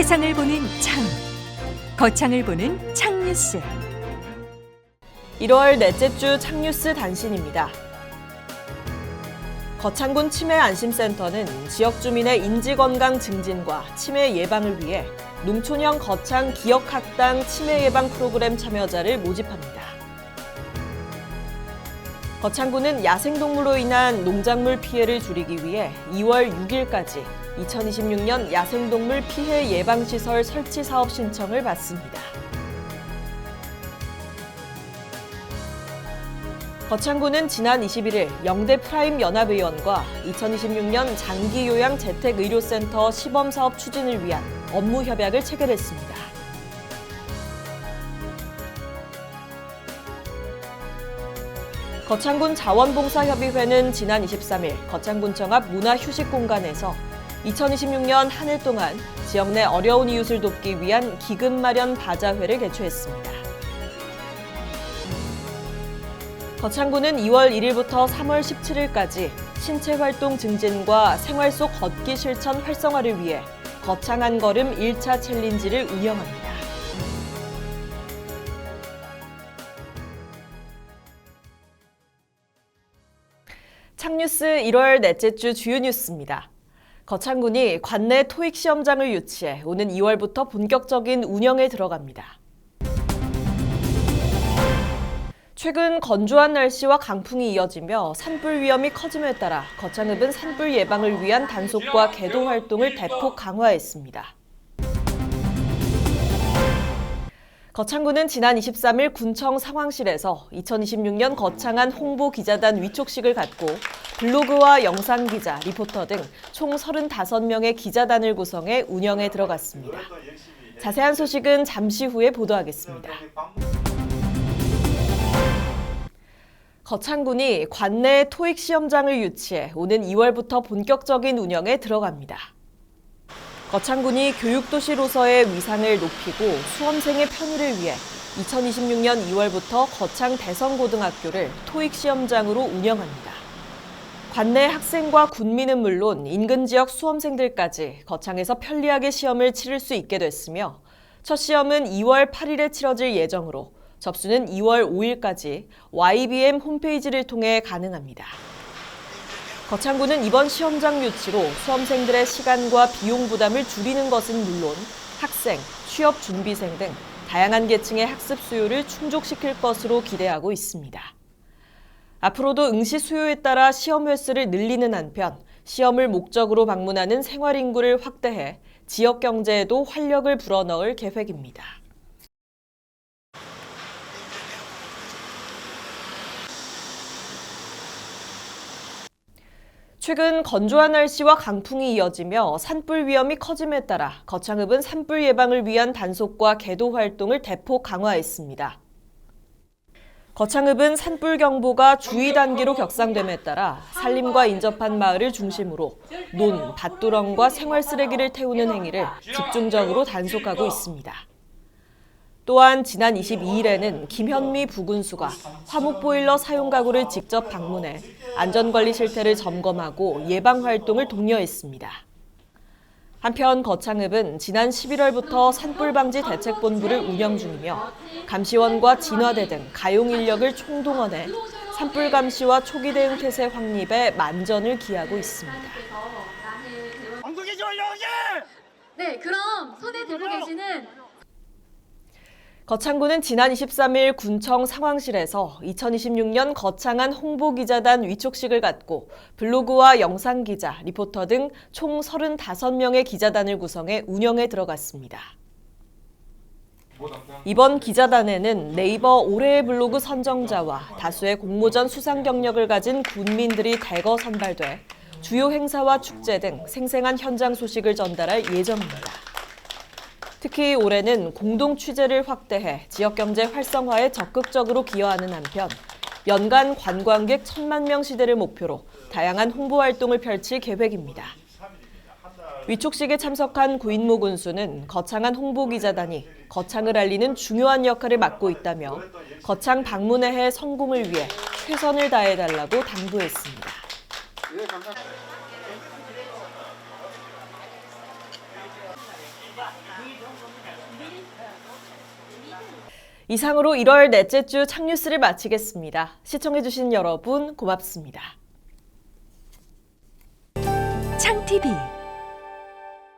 세상을 보는 창 거창을 보는 창뉴스 1월 넷째 주 창뉴스 단신입니다. 거창군 치매 안심센터는 지역 주민의 인지 건강 증진과 치매 예방을 위해 농촌형 거창 기억학당 치매 예방 프로그램 참여자를 모집합니다. 거창군은 야생동물로 인한 농작물 피해를 줄이기 위해 2월 6일까지 2026년 야생동물 피해 예방시설 설치 사업 신청을 받습니다. 거창구는 지난 21일 영대 프라임 연합의원과 2026년 장기요양 재택의료센터 시범사업 추진을 위한 업무 협약을 체결했습니다. 거창군 자원봉사협의회는 지난 23일 거창군청 앞 문화휴식공간에서 2026년 한 해 동안 지역 내 어려운 이웃을 돕기 위한 기금 마련 바자회를 개최했습니다. 거창구는 2월 1일부터 3월 17일까지 신체 활동 증진과 생활 속 걷기 실천 활성화를 위해 거창한 걸음 1차 챌린지를 운영합니다. 창뉴스 1월 넷째 주 주요 뉴스입니다. 거창군이 관내 토익 시험장을 유치해 오는 2월부터 본격적인 운영에 들어갑니다. 최근 건조한 날씨와 강풍이 이어지며 산불 위험이 커짐에 따라 거창읍은 산불 예방을 위한 단속과 계도 활동을 대폭 강화했습니다. 거창구는 지난 23일 군청 상황실에서 2026년 거창한 홍보 기자단 위촉식을 갖고 블로그와 영상 기자, 리포터 등 총 35명의 기자단을 구성해 운영에 들어갔습니다. 자세한 소식은 잠시 후에 보도하겠습니다. 거창군이 관내 토익 시험장을 유치해 오는 2월부터 본격적인 운영에 들어갑니다. 거창군이 교육도시로서의 위상을 높이고 수험생의 편의를 위해 2026년 2월부터 거창 대성고등학교를 토익 시험장으로 운영합니다. 관내 학생과 군민은 물론 인근 지역 수험생들까지 거창에서 편리하게 시험을 치를 수 있게 됐으며 첫 시험은 2월 8일에 치러질 예정으로 접수는 2월 5일까지 YBM 홈페이지를 통해 가능합니다. 거창구는 이번 시험장 유치로 수험생들의 시간과 비용 부담을 줄이는 것은 물론 학생, 취업 준비생 등 다양한 계층의 학습 수요를 충족시킬 것으로 기대하고 있습니다. 앞으로도 응시 수요에 따라 시험 횟수를 늘리는 한편 시험을 목적으로 방문하는 생활 인구를 확대해 지역 경제에도 활력을 불어넣을 계획입니다. 최근 건조한 날씨와 강풍이 이어지며 산불 위험이 커짐에 따라 거창읍은 산불 예방을 위한 단속과 계도 활동을 대폭 강화했습니다. 거창읍은 산불 경보가 주의 단계로 격상됨에 따라 산림과 인접한 마을을 중심으로 논, 밭두렁과 생활 쓰레기를 태우는 행위를 집중적으로 단속하고 있습니다. 또한 지난 22일에는 김현미 부군수가 화목보일러 사용 가구를 직접 방문해 안전관리 실태를 점검하고 예방 활동을 독려했습니다. 한편 거창읍은 지난 11월부터 산불방지 대책본부를 운영 중이며 감시원과 진화대 등 가용 인력을 총동원해 산불 감시와 초기 대응 태세 확립에 만전을 기하고 있습니다. 네, 그럼 손에 들고 계시는 거창구는 지난 23일 군청 상황실에서 2026년 거창한 홍보기자단 위촉식을 갖고 블로그와 영상 기자, 리포터 등 총 35명의 기자단을 구성해 운영에 들어갔습니다. 이번 기자단에는 네이버 올해의 블로그 선정자와 다수의 공모전 수상 경력을 가진 군민들이 대거 선발돼 주요 행사와 축제 등 생생한 현장 소식을 전달할 예정입니다. 특히 올해는 공동 취재를 확대해 지역 경제 활성화에 적극적으로 기여하는 한편 연간 관광객 천만 명 시대를 목표로 다양한 홍보 활동을 펼칠 계획입니다. 위촉식에 참석한 구인모 군수는 거창한 홍보 기자단이 거창을 알리는 중요한 역할을 맡고 있다며 거창 방문회의 성공을 위해 최선을 다해달라고 당부했습니다. 이상으로 1월 넷째 주 창뉴스를 마치겠습니다. 시청해주신 여러분 고맙습니다. 창 TV